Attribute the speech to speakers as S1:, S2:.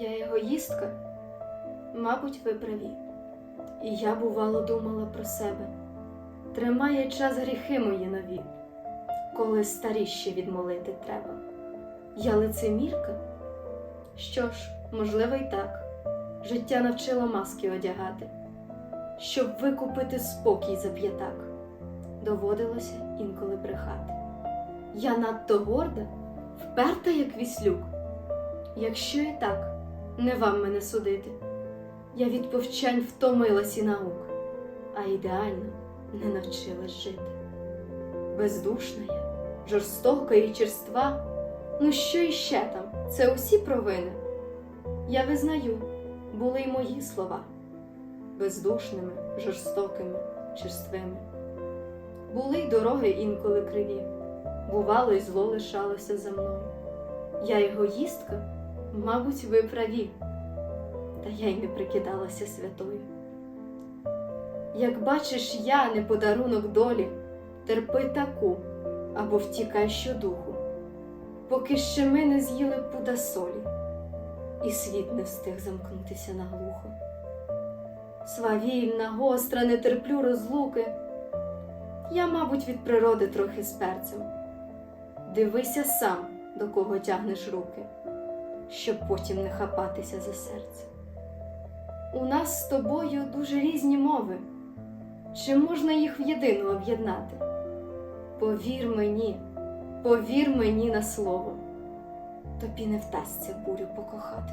S1: Я егоїстка? Мабуть, ви праві. І я, бувало, думала про себе. Тримає час гріхи мої нові, коли старі ще відмолити треба. Я лицемірка? Що ж, можливо, й так. Життя навчило маски одягати, щоб викупити спокій за п'ятак. Доводилося інколи брехати. Я надто горда, вперта, як віслюк. Якщо і так, не вам мене судити. Я від повчань втомилась і наук, а ідеально не навчилась жити. Бездушна я, жорстока і черства. Ну що іще там? Це усі провини. Я визнаю, були й мої слова бездушними, жорстокими, черствими. Були й дороги інколи криві, бувало, й зло лишалося за мною. Я егоїстка, мабуть, ви праві, та я й не прикидалася святою. Як бачиш, я не подарунок долі, терпи таку або втікай щодуху, поки ще ми не з'їли пуда солі, і світ не встиг замкнутися наглухо. Свавільна, гостра, не терплю розлуки. Я, мабуть, від природи трохи з перцем. Дивися сам, до кого тягнеш руки, щоб потім не хапатися за серце. У нас з тобою дуже різні мови. Чи можна їх в єдину об'єднати? Повір мені, повір мені на слово, тобі не вдасться бурю покохати.